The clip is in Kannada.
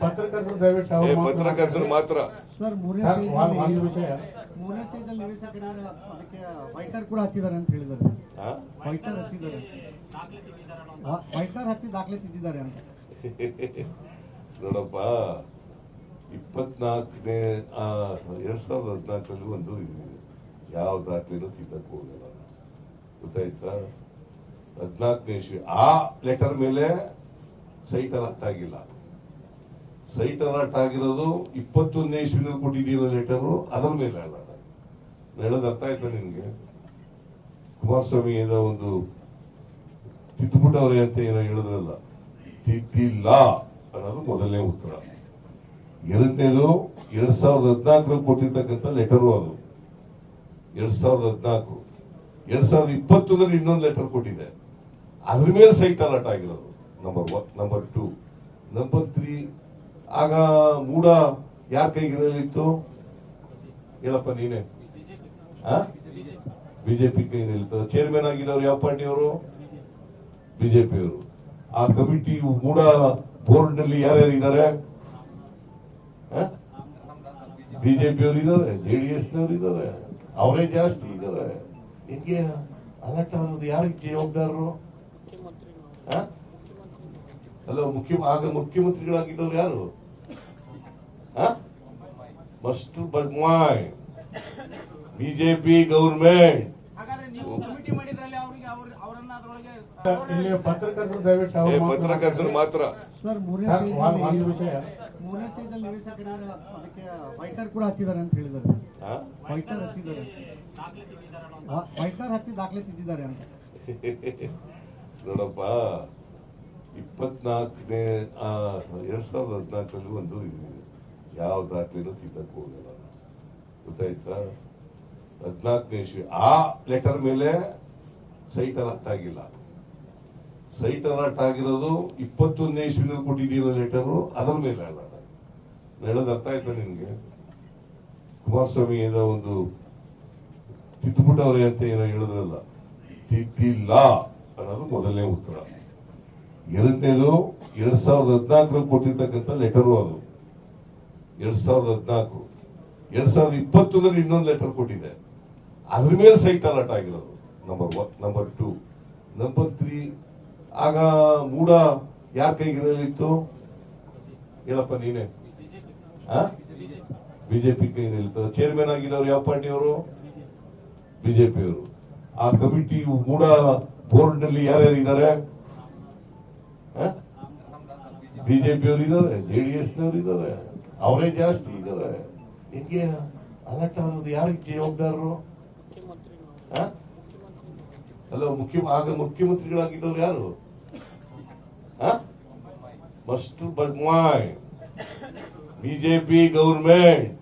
ಪತ್ರಕರ್ತರು ದಯವಿಟ್ಟು ಏ ಪತ್ರಕರ್ತರು ಮಾತ್ರ. ಸರ್ ಮೂರನೇ ಸರ್, ಸ್ಟೇಜ್ ಒಂದ್- ಒಂದು ವಿಷಯ. ಮೂರನೇ ಸ್ಟೇಜ್ ಅಲ್ಲಿ ಅದಕ್ಕೆ ಫೈಟರ್ ಕೂಡ ಹತ್ತಿದ್ದಾರೆ ಅಂತ ಹೇಳಿದ್ದಾರೆ. ಹಾ? ಫೈಟರ್ ಹತ್ತಿದ್ದಾರೆ. ಫೈಟರ್ ಹತ್ತಿ ದಾಖಲೆ ತಿದ್ದಿದ್ದಾರೆ ಅಂತ. ನೋಡಪ್ಪ ಇಪ್ಪತ್ನಾಲ್ಕನೇ ಎರಡ್ ಸಾವಿರದ ಹದಿನಾಲ್ಕರಲ್ಲಿ ಒಂದು ಇದಿದೆ ಯಾವ ದಾಖಲೆನೂ ತಿದ್ದಕ್ಕೆ ಹೋಗಲ್ಲ. ಗೊತ್ತಾಯ್ತಾ? ಹದಿನಾಲ್ಕನೇ ಇಸ್ವಿ ಆ ಲೆಟರ್ ಮೇಲೆ ಸೈಟ್ ಅಲರ್ಟ್ ಆಗಿಲ್ಲ ಸೈಟ್ ಅಲರ್ಟ್ ಆಗಿರೋದು ಇಪ್ಪತ್ತೊಂದನೇ ಇಸ್ವಿನಲ್ಲಿ ಕೊಟ್ಟಿದ್ದೀರ ಲೆಟರು ಅದರ ಮೇಲೆ ಅಲ್ಲ ಹೇಳೋದು ಅರ್ಥ ಆಯ್ತಾ ನಿಮಗೆ? ಕುಮಾರಸ್ವಾಮಿ ಏನೋ ಒಂದು ತಿದ್ದುಬಿಟ್ಟವ್ರೆ ಅಂತ ಏನೋ ಹೇಳಿದ್ರಲ್ಲ. ತಿದ್ದಿಲ್ಲ ಅನ್ನೋದು ಮೊದಲನೇ ಉತ್ತರ. ಎರಡನೇದು, ಎರಡ್ ಸಾವಿರದ ಹದಿನಾಲ್ಕರಲ್ಲಿ ಕೊಟ್ಟಿರ್ತಕ್ಕಂಥ ಲೆಟರು ಅದು. ಎರಡ್ ಸಾವಿರದ ಹದಿನಾಲ್ಕು. ಎರಡ್ ಸಾವಿರದ ಇಪ್ಪತ್ತೊಂದರಲ್ಲಿ ಇನ್ನೊಂದು ಲೆಟರ್ ಕೊಟ್ಟಿದೆ. ಅದ್ರ ಮೇಲೆ ಸೈಟ್ ಅಲರ್ಟ್ ಆಗಿರೋದು. Number one number two number three ಆಗ ಮೂಡ ಯಾರ ಕೈಗಿರಲಿತ್ತು? ಹೇಳಪ್ಪ ನೀನೆ. ಬಿಜೆಪಿ ಕೈನಲ್ಲಿತ್ತು ಚೇರ್ಮನ್ ಆಗಿದ್ದವ್ರು ಯಾವ ಪಾರ್ಟಿಯವರು? ಬಿಜೆಪಿಯವರು. ಆ ಕಮಿಟಿ ಮೂಡ ಬೋರ್ಡ್ನಲ್ಲಿ ಯಾರ್ಯಾರು ಇದ್ದಾರೆ ಬಿಜೆಪಿಯವರು ಇದ್ದಾರೆ ಜೆಡಿಎಸ್ ನವರು ಇದ್ದಾರೆ ಅವರೇ ಜಾಸ್ತಿ ಇದ್ದಾರೆ ಹಿಂಗೆ ಅಲರ್ಟ್ ಆಗೋದು ಯಾರಿಗೆ ಜವಾಬ್ದಾರರು? ಅಲ್ಲ, ಮುಖ್ಯ, ಆಗ ಮುಖ್ಯಮಂತ್ರಿಗಳಾಗಿದ್ದವ್ರು ಯಾರು ಮಸ್ಟ್ ಬದ್ಮಾಯ್ ಬಿಜೆಪಿ ಗೌರ್ಮೆಂಟ್ ಹಾಗಾದ್ರೆ ನೀವು ಕಮಿಟಿ ಮಾಡಿದ್ರಲ್ಲಿ ಅವ್ರಿಗೆ ಅವ್ರ ಬಿಜೆಪಿ ಅದ್ರೊಳಗೆ ಇಲ್ಲಿ ಪತ್ರಕರ್ತರು ಮಾತ್ರ ನೋಡಪ್ಪ ಇಪ್ಪತ್ನಾಲ್ಕನೇ ಎರಡ್ ಸಾವಿರದ ಹದಿನಾಲ್ಕರಲ್ಲಿ ಒಂದು ಇದಿದೆ ಯಾವ ದಾಖಲೆನೂ ತಿದ್ದಕ್ಕೆ ಹೋಗಲ್ಲ ಗೊತ್ತಾಯ್ತಾ? ಹದಿನಾಲ್ಕನೇ ಇಶ್ವಿ ಆ ಲೆಟರ್ ಮೇಲೆ ಸೈಟ್ ಅಲರ್ಟ್ ಆಗಿಲ್ಲ. ಸೈಟ್ ಅಲರ್ಟ್ ಆಗಿರೋದು ಇಪ್ಪತ್ತೊಂದನೇ ಇಸ್ವಿನಲ್ಲಿ ಕೊಟ್ಟಿದ್ದೀರ ಲೆಟರು ಅದರ ಮೇಲೆ ನಾನು ಹೇಳೋದು ಅರ್ಥ ಆಯ್ತಾ ನಿನ್ಗೆ? ಕುಮಾರಸ್ವಾಮಿ ಏನೋ ಒಂದು ತಿದ್ದುಬಿಟ್ಟವ್ರೆ ಅಂತ ಏನೋ ಹೇಳಿದ್ರಲ್ಲ. ತಿದ್ದಿಲ್ಲ ಅನ್ನೋದು ಮೊದಲನೇ ಉತ್ತರ. ಎರಡನೇದು ಎರಡ್ ಸಾವಿರದ ಹದಿನಾಲ್ಕರಲ್ಲಿ ಕೊಟ್ಟಿರ್ತಕ್ಕಂಥ ಲೆಟರು ಅದು. ಎರಡ್ ಸಾವಿರದ ಹದಿನಾಲ್ಕು. ಎರಡ್ ಸಾವಿರದ ಇಪ್ಪತ್ತೊಂದರಲ್ಲಿ ಇನ್ನೊಂದು ಲೆಟರ್ ಕೊಟ್ಟಿದೆ. ಅದ್ರ ಮೇಲೆ ಸೈಟ್ ಅಲರ್ಟ್ ಆಗಿರೋದು. Number one number two number three ಆಗ ಮೂಡ ಯಾರ ಕೈಗಿರಲಿತ್ತು? ಹೇಳಪ್ಪ ನೀನೆ. ಬಿಜೆಪಿ ಕೈನಲ್ಲಿತ್ತು ಚೇರ್ಮನ್ ಆಗಿದ್ದವ್ರು ಯಾವ ಪಾರ್ಟಿಯವರು? ಬಿಜೆಪಿಯವರು. ಆ ಕಮಿಟಿ ಮೂಡ ಬೋರ್ಡ್ನಲ್ಲಿ ಯಾರ್ಯಾರು ಇದ್ದಾರೆ? ಬಿಜೆಪಿಯವರು ಇದ್ದಾರೆ ಜೆಡಿಎಸ್ ನವರು ಇದ್ದಾರೆ. ಅವರೇ ಜಾಸ್ತಿ ಇದ್ದಾರೆ ಹಿಂಗೆ ಅಲರ್ಟ್ ಆಗೋದು ಯಾರಿಗೆ ಜವಾಬ್ದಾರರು? ಅಲ್ಲ, ಮುಖ್ಯ, ಆಗ ಮುಖ್ಯಮಂತ್ರಿಗಳಾಗಿದ್ದವ್ರು ಯಾರು? Must ಬದ್ಮಾಯ್ BJP government